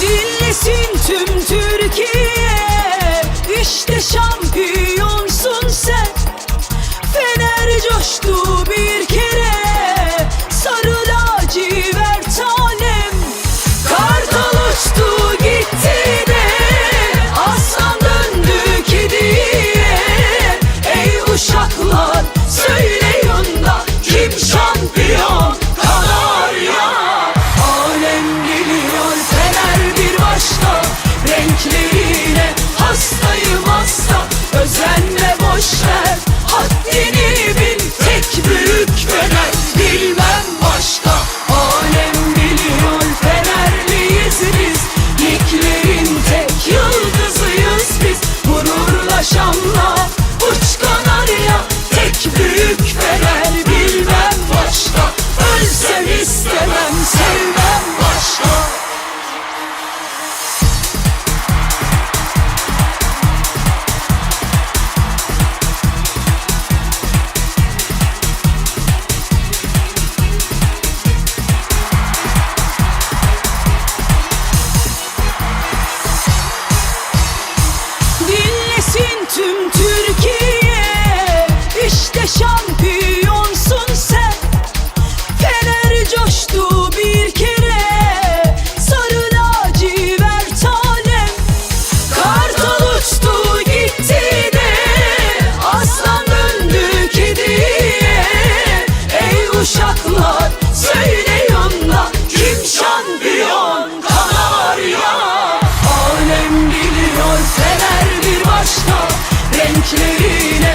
Dinlesin tüm Türkiye. İşte şampiyonsun sen. Fener coştu bir kere. Sarı lacivert alem. Kartal uçtu gitti de. Aslan döndü ki diye Ey uşaklar. Ateşlerine